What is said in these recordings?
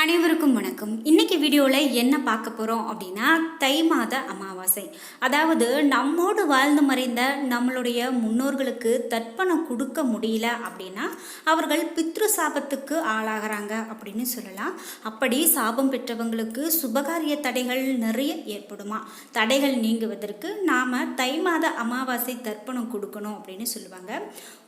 அனைவருக்கும் வணக்கம். இன்னைக்கு வீடியோவில் என்ன பார்க்க போகிறோம் அப்படின்னா தை மாத அமாவாசை. அதாவது நம்மோடு வாழ்ந்து மறைந்த நம்மளுடைய முன்னோர்களுக்கு தர்ப்பணம் கொடுக்க முடியல அப்படின்னா அவர்கள் பித்ரு சாபத்துக்கு ஆளாகிறாங்க அப்படின்னு சொல்லலாம். அப்படி சாபம் பெற்றவங்களுக்கு சுபகாரிய தடைகள் நிறைய ஏற்படுமா? தடைகள் நீங்குவதற்கு நாம் தை மாத அமாவாசை தர்ப்பணம் கொடுக்கணும் அப்படின்னு சொல்லுவாங்க.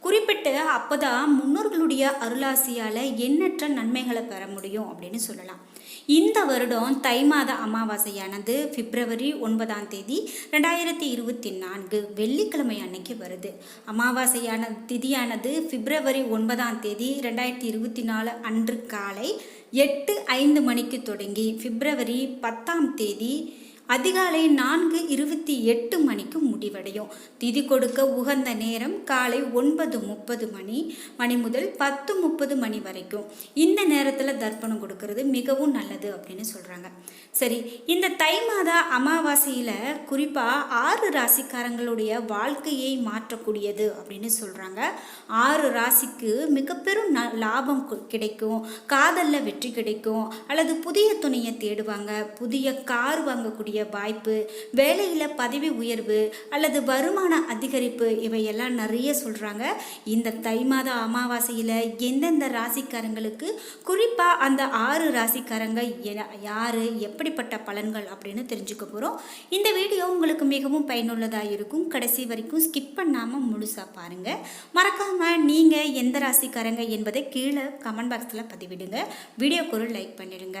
குறிப்பிட்டு அப்போதான் முன்னோர்களுடைய அருளாசியால் எண்ணற்ற நன்மைகளை பெற முடியும் அப்படின்னு சொல்லலாம். இந்த வருடம் தை மாத அமாவாசையானது பிப்ரவரி ஒன்பதாம் தேதி ரெண்டாயிரத்தி இருபத்தி நான்கு வெள்ளிக்கிழமை அன்னைக்கு வருது. அமாவாசையான திதியானது பிப்ரவரி ஒன்பதாம் தேதி ரெண்டாயிரத்தி இருபத்தி நாலு அன்று காலை எட்டு ஐந்து மணிக்கு தொடங்கி பிப்ரவரி பத்தாம் தேதி அதிகாலை நான்கு இருபத்தி எட்டு மணிக்கு முடிவடையும். திதி கொடுக்க உகந்த நேரம் காலை ஒன்பது முப்பது மணி மணி முதல் பத்து முப்பது மணி வரைக்கும். இந்த நேரத்தில் தர்ப்பணம் கொடுக்கறது மிகவும் நல்லது அப்படின்னு சொல்கிறாங்க சரி இந்த தை மாத அமாவாசையில் குறிப்பாக ஆறு ராசிக்காரங்களுடைய வாழ்க்கையை மாற்றக்கூடியது அப்படின்னு சொல்கிறாங்க ஆறு ராசிக்கு மிக பெரும் ந லாபம் கு- கிடைக்கும். காதலில் வெற்றி கிடைக்கும். அல்லது புதிய துணையை தேடுவாங்க. புதிய கார் வாங்கக்கூடிய வாய்ப்பு வேலையில் பதவி உயர்வு அல்லது வருமான அதிகரிப்பு இவையெல்லாம் நிறைய சொல்கிறாங்க இந்த தை மாத அமாவாசையில் எந்தெந்த ராசிக்காரங்களுக்கு குறிப்பாக அந்த ஆறு ராசிக்காரங்க யார் எப்படிப்பட்ட பலன்கள் அப்படின்னு தெரிஞ்சுக்க போகிறோம் இந்த வீடியோ உங்களுக்கு மிகவும் பயனுள்ளதாக இருக்கும். கடைசி வரைக்கும் ஸ்கிப் பண்ணாமல் முழுசாக பாருங்கள் மறக்காமல் நீங்கள் எந்த ராசிக்காரங்க என்பதை கீழே கமெண்ட் பாக்ஸில் பதிவிடுங்க. வீடியோக்கு ஒரு லைக் பண்ணிடுங்க.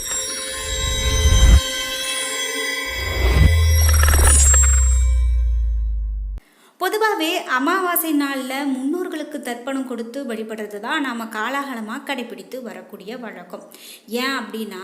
பொதுவாகவே அமாவாசை நாளில் முன்னோர்களுக்கு தர்ப்பணம் கொடுத்து வழிபடுறது தான் நாம் காலாகாலமாக கடைபிடித்து வரக்கூடிய வழக்கம். ஏன் அப்படின்னா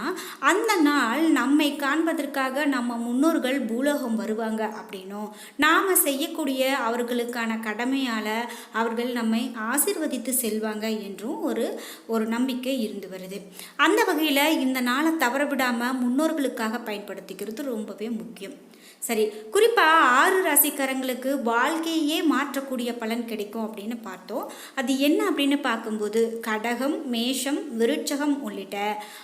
அந்த நாள் நம்மை காண்பதற்காக நம்ம முன்னோர்கள் பூலோகம் வருவாங்க அப்படின்னும் நாம் செய்யக்கூடிய அவர்களுக்கான கடமையால் அவர்கள் நம்மை ஆசிர்வதித்து செல்வாங்க என்றும் ஒரு ஒரு நம்பிக்கை இருந்து வருது. அந்த வகையில் இந்த நாளை தவற விடாமல் முன்னோர்களுக்காக பயன்படுத்திக்கிறது ரொம்பவே முக்கியம். சரி குறிப்பாக ஆறு ராசிக்காரங்களுக்கு வாழ்க்கையே மாற்றக்கூடிய பலன் கிடைக்கும் அப்படின்னு பார்த்தோம். அது என்ன அப்படின்னு பார்க்கும்போது கடகம் மேஷம் விருட்சகம் உள்ளிட்ட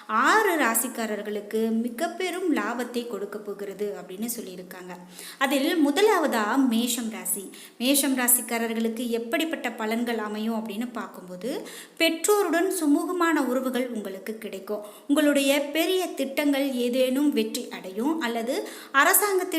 ஆறு ராசிக்காரர்களுக்கு மிக பெரும் லாபத்தை கொடுக்க போகிறது அப்படின்னு சொல்லியிருக்காங்க. அதில் முதலாவதாக மேஷம் ராசி. மேஷம் ராசிக்காரர்களுக்கு எப்படிப்பட்ட பலன்கள் அமையும் அப்படின்னு பார்க்கும்போது பெற்றோருடன் சுமூகமான உறவுகள் உங்களுக்கு கிடைக்கும். உங்களுடைய பெரிய திட்டங்கள் ஏதேனும் வெற்றி அடையும் அல்லது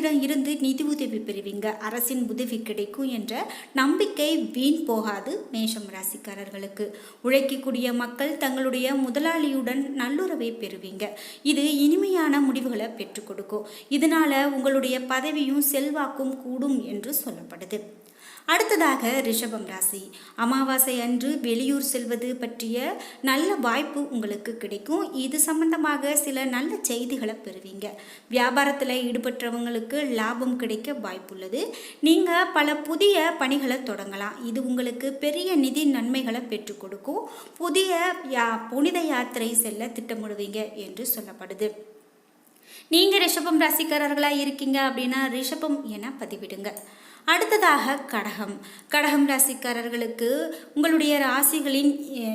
அரசாங்கத்திடம் இருந்து நிதி உதவி பெறுவீங்க. அரசின் உதவி கிடைக்கும் என்ற நம்பிக்கை வீண் போகாது மேஷம் ராசிக்காரர்களுக்கு. உழைக்கக்கூடிய மக்கள் தங்களுடைய முதலாளியுடன் நல்லுறவை பெறுவீங்க. இது இனிமையான முடிவுகளை பெற்றுக் கொடுக்கும். இதனால உங்களுடைய பதவியும் செல்வாக்கும் கூடும் என்று சொல்லப்படுது. அடுத்ததாக ரிஷபம் ராசி. அமாவாசை அன்று வெளியூர் செல்வது பற்றிய நல்ல வாய்ப்பு உங்களுக்கு கிடைக்கும். இது சம்பந்தமாக சில நல்ல செய்திகளை பெறுவீங்க. வியாபாரத்தில் ஈடுபட்டவங்களுக்கு லாபம் கிடைக்க வாய்ப்புள்ளது. நீங்கள் பல புதிய பணிகளை தொடங்கலாம். இது உங்களுக்கு பெரிய நிதி நன்மைகளை பெற்றுக் கொடுக்கும். புதிய யா புனித யாத்திரை செல்ல திட்டமிடுவீங்க என்று சொல்லப்படுது. நீங்கள் ரிஷபம் ராசிக்காரர்களாக இருக்கீங்க அப்படின்னா ரிஷபம் என பதிவிடுங்க. அடுத்ததாக கடகம். கடகம் ராசிக்காரர்களுக்கு உங்களுடைய ராசிகளின்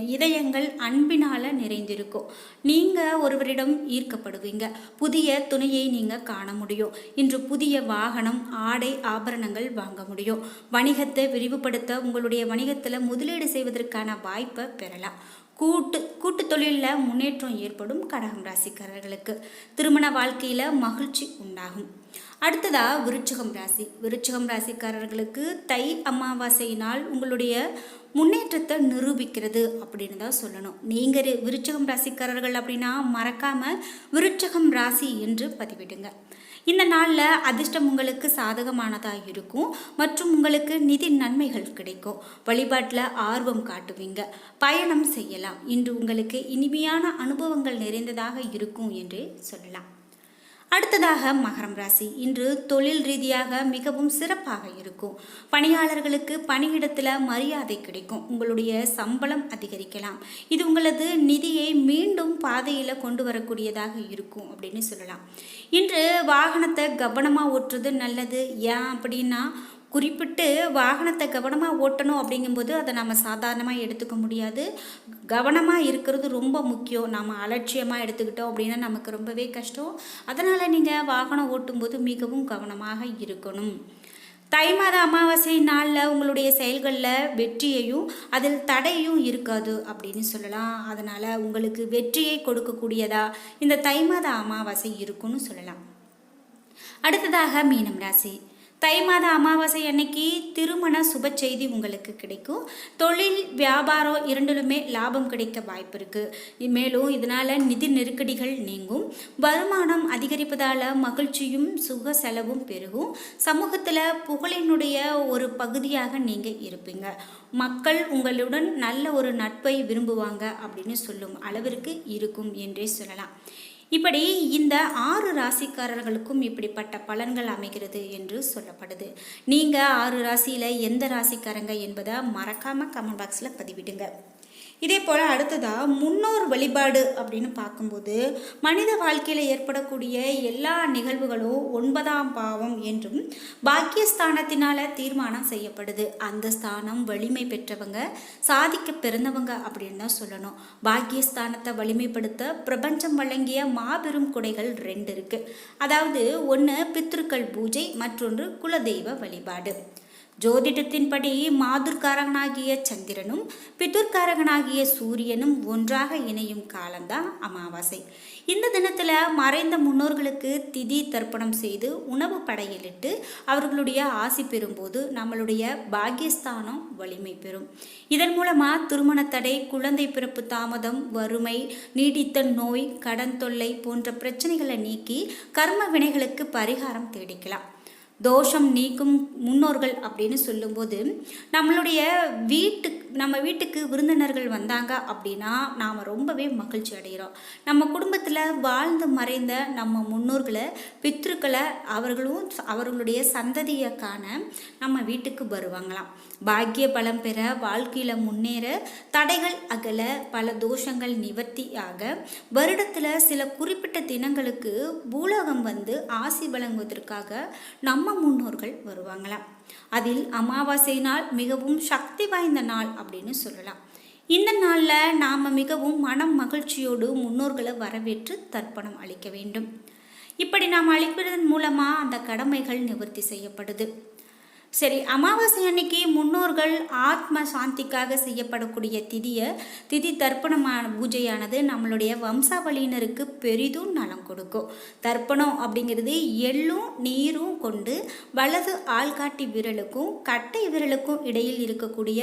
இதயங்கள் அன்பினால் நிறைந்திருக்கும். நீங்கள் ஒருவரிடம் ஈர்க்கப்படுவீங்க. புதிய துணையை நீங்கள் காண முடியும். இன்று புதிய வாகனம் ஆடை ஆபரணங்கள் வாங்க முடியும். வணிகத்தை விரிவுபடுத்த உங்களுடைய வணிகத்தில் முதலீடு செய்வதற்கான வாய்ப்பை பெறலாம். கூட்டு கூட்டு தொழிலில் முன்னேற்றம் ஏற்படும் கடகம் ராசிக்காரர்களுக்கு. திருமண வாழ்க்கையில் மகிழ்ச்சி உண்டாகும். அடுத்ததாக விருச்சிகம் ராசி. விருச்சிகம் ராசிக்காரர்களுக்கு தை அமாவாசை நாள் உங்களுடைய முன்னேற்றத்தை நிரூபிக்கிறது அப்படின்னு தான் சொல்லணும். நீங்கள் விருச்சகம் ராசிக்காரர்கள் அப்படின்னா மறக்காமல் விருச்சகம் ராசி என்று பதிவிடுங்க. இந்த நாளில் அதிர்ஷ்டம் உங்களுக்கு சாதகமானதாக இருக்கும். மற்றும் உங்களுக்கு நிதி நன்மைகள் கிடைக்கும். வழிபாட்டில் ஆர்வம் காட்டுவீங்க. பயணம் செய்யலாம். இன்று உங்களுக்கு இனிமையான அனுபவங்கள் நிறைந்ததாக இருக்கும் என்று சொல்லலாம். அடுத்ததாக மகரம் ராசி. இன்று தொழில் ரீதியாக மிகவும் சிறப்பாக இருக்கும். பணியாளர்களுக்கு பணியிடத்தில் மரியாதை கிடைக்கும். உங்களுடைய சம்பளம் அதிகரிக்கலாம். இது உங்களது நிதியை மீண்டும் பாதையில் கொண்டு வரக்கூடியதாக இருக்கும் அப்படின்னு சொல்லலாம். இன்று வாகனத்தை கவனமாக ஓட்டுறது நல்லது. ஏன் அப்படின்னா குறிப்பிட்டு வாகனத்தை கவனமாக ஓட்டணும் அப்படிங்கும்போது அதை நம்ம சாதாரணமாக எடுத்துக்க முடியாது. கவனமாக இருக்கிறது ரொம்ப முக்கியம். நம்ம அலட்சியமாக எடுத்துக்கிட்டோம் அப்படின்னா நமக்கு ரொம்பவே கஷ்டம். அதனால் நீங்கள் வாகனம் ஓட்டும்போது மிகவும் கவனமாக இருக்கணும். தை மாத அமாவாசை நாளில் உங்களுடைய செயல்களில் வெற்றியையும் அதில் தடையும் இருக்காது அப்படின்னு சொல்லலாம். அதனால் உங்களுக்கு வெற்றியை கொடுக்கக்கூடியதா இந்த தை மாத அமாவாசை இருக்குன்னு சொல்லலாம். அடுத்ததாக மீனம் ராசி. தை மாத அமாவாசை அன்னைக்கு திருமண சுப செய்தி உங்களுக்கு கிடைக்கும். தொழில் வியாபாரம் இரண்டிலுமே லாபம் கிடைக்க வாய்ப்பு இருக்குது மேலும் இதனால் நிதி நெருக்கடிகள் நீங்கும். வருமானம் அதிகரிப்பதால் மகிழ்ச்சியும் சுக செலவும் பெருகும். சமூகத்தில் புகழினுடைய ஒரு பகுதியாக நீங்கள் இருப்பீங்க. மக்கள் உங்களுடன் நல்ல ஒரு நட்பை விரும்புவாங்க அப்படின்னு சொல்லும் அளவிற்கு இருக்கும் என்றே சொல்லலாம். இப்படி இந்த ஆறு ராசிக்காரர்களுக்கும் இப்படிப்பட்ட பலன்கள் அமைகிறது என்று சொல்லப்படுது. நீங்கள் ஆறு ராசியில் எந்த ராசிக்காரங்க என்பதை மறக்காமல் கமெண்ட் பாக்ஸில் பதிவிடுங்க. இதே போல் அடுத்ததாக முன்னோர் வழிபாடு அப்படின்னு பார்க்கும்போது மனித வாழ்க்கையில் ஏற்படக்கூடிய எல்லா நிகழ்வுகளும் ஒன்பதாம் பாவம் என்றும் பாக்கியஸ்தானத்தினால் தீர்மானம் செய்யப்படுது. அந்த ஸ்தானம் வலிமை பெற்றவங்க சாதிக்க பிறந்தவங்க அப்படின்னு தான் சொல்லணும். பாக்கியஸ்தானத்தை வலிமைப்படுத்த பிரபஞ்சம் வழங்கிய மாபெரும் குடைகள் ரெண்டு இருக்குது அதாவது ஒன்று பித்ருக்கள் பூஜை மற்றொன்று குலதெய்வ வழிபாடு. ஜோதிடத்தின்படி மாதுர்காரகனாகிய சந்திரனும் பிதுர்காரகனாகிய சூரியனும் ஒன்றாக இணையும் காலம்தான் அமாவாசை. இந்த தினத்தில் மறைந்த முன்னோர்களுக்கு திதி தர்ப்பணம் செய்து உணவு படையலிட்டு அவர்களுடைய ஆசி பெறும்போது நம்மளுடைய பாக்கியஸ்தானம் வலிமை பெறும். இதன் மூலமாக திருமண தடை குழந்தை பிறப்பு தாமதம் வறுமை நீடித்த நோய் கடன் தொல்லை போன்ற பிரச்சனைகளை நீக்கி கர்ம வினைகளுக்கு பரிகாரம் தேடிக்கலாம். தோஷம் நீக்கும் முன்னோர்கள் அப்படின்னு சொல்லும்போது நம்மளுடைய வீட்டு நம்ம வீட்டுக்கு விருந்தினர்கள் வந்தாங்க அப்படின்னா நாம் ரொம்பவே மகிழ்ச்சி அடைகிறோம் நம்ம குடும்பத்தில் வாழ்ந்து மறைந்த நம்ம முன்னோர்களை பித்ருக்களை அவர்களும் அவர்களுடைய சந்ததியை காண நம்ம வீட்டுக்கு வருவாங்களாம். பாக்கிய பலம் பெற வாழ்க்கையில் முன்னேற தடைகள் அகல பல தோஷங்கள் நிவர்த்தி ஆக வருடத்தில் சில குறிப்பிட்ட தினங்களுக்கு பூலோகம் வந்து ஆசி வழங்குவதற்காக நம்ம முன்னோர்கள் வருவாங்களாம். அதில் அமாவாசை நாள் மிகவும் சக்தி வாய்ந்த நாள் அப்படின்னு சொல்லலாம். இந்த நாளில் நாம் மிகவும் மனம் மகிழ்ச்சியோடு முன்னோர்களை வரவேற்று தர்ப்பணம் அளிக்க வேண்டும். இப்படி நாம் அளிப்பதன் மூலமாக அந்த கடமைகள் நிவர்த்தி செய்யப்படுது. சரி அமாவாசை அன்னைக்கு முன்னோர்கள் ஆத்ம சாந்திக்காக செய்யப்படக்கூடிய திதியை திதி தர்ப்பணமான பூஜையானது நம்மளுடைய வம்சாவளியினருக்கு பெரிதும் நலம் கொடுக்கும். தர்ப்பணம் அப்படிங்கிறது எள்ளும் நீரும் கொண்டு வலது ஆள்காட்டி விரலுக்கும் கட்டை விரலுக்கும் இடையில் இருக்கக்கூடிய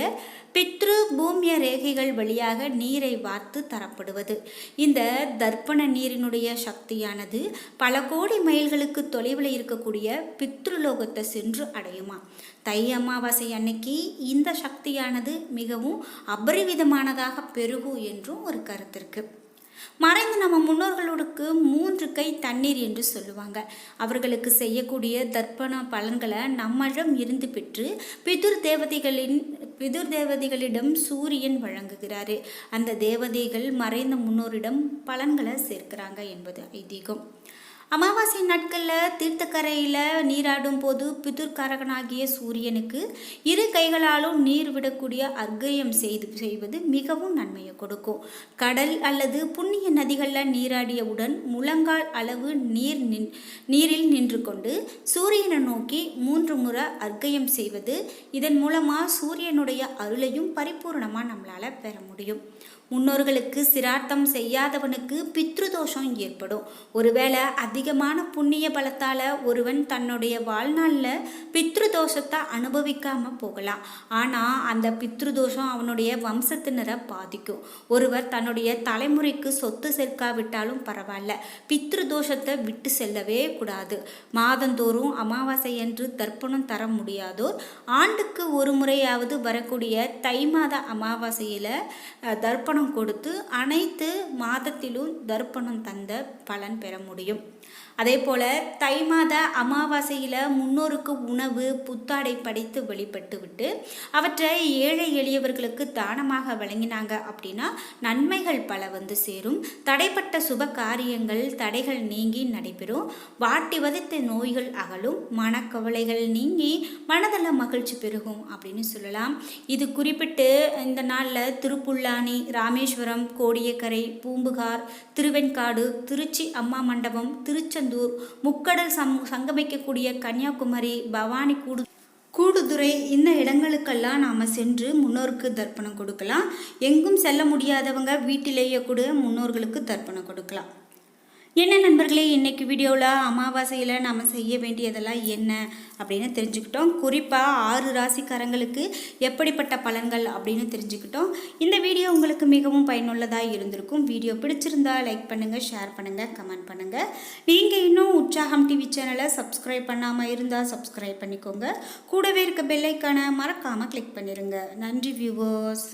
பித்ரு பூமிய ரேகைகள் வழியாக நீரை வார்த்து தரப்படுவது. இந்த தர்ப்பண நீரினுடைய சக்தியானது பல கோடி மைல்களுக்கு தொலைவில் இருக்கக்கூடிய பித்ருலோகத்தை சென்று அடையுமா? தை அமாவாசை அன்னைக்கு இந்த சக்தியானது மிகவும் அபரிவிதமானதாக பெருகும் என்றும் ஒரு கருத்து இருக்குது மறைந்து நம்ம முன்னோர்களுக்கு மூன்று கை தண்ணீர் என்று சொல்லுவாங்க. அவர்களுக்கு செய்யக்கூடிய தர்ப்பண பலன்களை நம்மிடம் இருந்து பெற்று பிதுர் தேவதைகளின் பிதுர் தேவதைகளிடம் சூரியன் வழங்குகிறாரு. அந்த தேவதைகள் மறைந்த முன்னோரிடம் பலன்களை சேர்க்கிறாங்க என்பது ஐதீகம். அமாவாசை நாட்களில் தீர்த்தக்கரையில் நீராடும் போது பிதுர்காரகனாகிய சூரியனுக்கு இரு கைகளாலும் நீர் விடக்கூடிய அர்க்கயம் செய்து செய்வது மிகவும் நன்மையை கொடுக்கும். கடல் அல்லது புண்ணிய நதிகளில் நீராடியவுடன் முழங்கால் அளவு நீர் நின் நீரில் நின்று கொண்டு சூரியனை நோக்கி மூன்று முறை அர்க்கயம் செய்வது இதன் மூலமாக சூரியனுடைய அருளையும் பரிபூர்ணமாக நம்மளால் பெற முடியும். முன்னோர்களுக்கு சிரார்த்தம் செய்யாதவனுக்கு பித்ருதோஷம் ஏற்படும். ஒருவேளை அதிகமான புண்ணிய பலத்தால் ஒருவன் தன்னுடைய வாழ்நாளில் பித்ருதோஷத்தை அனுபவிக்காமல் போகலாம். ஆனால் அந்த பித்ருதோஷம் அவனுடைய வம்சத்தினரை பாதிக்கும். ஒருவர் தன்னுடைய தலைமுறைக்கு சொத்து சேர்க்காவிட்டாலும் பரவாயில்ல. பித்ருதோஷத்தை விட்டு செல்லவே கூடாது. மாதந்தோறும் அமாவாசை என்று தர்ப்பணம் தர முடியாதோர் ஆண்டுக்கு ஒரு முறையாவது வரக்கூடிய தை மாத அமாவாசையில் தர்ப்பணம் தர்ப்பணம் கொடுத்து அனைத்து மாதத்திலும் தர்ப்பணம் தந்த பலன் பெற முடியும். அதே போல் தை மாத அமாவாசையில் முன்னோருக்கு உணவு புத்தாடை படைத்து வழிபட்டு விட்டு அவற்றை ஏழை எளியவர்களுக்கு தானமாக வழங்கினாங்க அப்படின்னா நன்மைகள் பல வந்து சேரும். தடைப்பட்ட சுப காரியங்கள் தடைகள் நீங்கி நடைபெறும். வாட்டி வதைத்த நோய்கள் அகலும். மனக்கவலைகள் நீங்கி மனதில் மகிழ்ச்சி பெருகும் அப்படின்னு சொல்லலாம். இது குறிப்பிட்டு இந்த நாளில் திருப்புல்லானி ராமேஸ்வரம் கோடியக்கரை பூம்புகார் திருவெண்காடு திருச்சி அம்மா மண்டபம் திருச்செந்தூர் முக்கடல் சம் சங்கமிக்கக்கூடிய கன்னியாகுமரி பவானி கூடு கூடுதுறை இந்த இடங்களுக்கெல்லாம் நாம் சென்று முன்னோருக்கு தர்ப்பணம் கொடுக்கலாம். எங்கும் செல்ல முடியாதவங்க வீட்டிலேயே கூட முன்னோர்களுக்கு தர்ப்பணம் கொடுக்கலாம். என்ன நண்பர்களே இன்றைக்கி வீடியோவில் அமாவாசையில் நம்ம செய்ய வேண்டியதெல்லாம் என்ன அப்படின்னு தெரிஞ்சுக்கிட்டோம். குறிப்பாக ஆறு ராசிக்காரங்களுக்கு எப்படிப்பட்ட பலன்கள் அப்படின்னு தெரிஞ்சுக்கிட்டோம். இந்த வீடியோ உங்களுக்கு மிகவும் பயனுள்ளதாக இருந்திருக்கும். வீடியோ பிடிச்சிருந்தா லைக் பண்ணுங்கள் ஷேர் பண்ணுங்கள் கமெண்ட் பண்ணுங்கள் நீங்கள் இன்னும் உற்சாகம் டிவி சேனலை சப்ஸ்கிரைப் பண்ணாமல் இருந்தால் சப்ஸ்கிரைப் பண்ணிக்கோங்க. கூடவே இருக்க பெல்லைக்கான மறக்காமல் கிளிக் பண்ணிடுங்க நன்றி வியூவர்ஸ்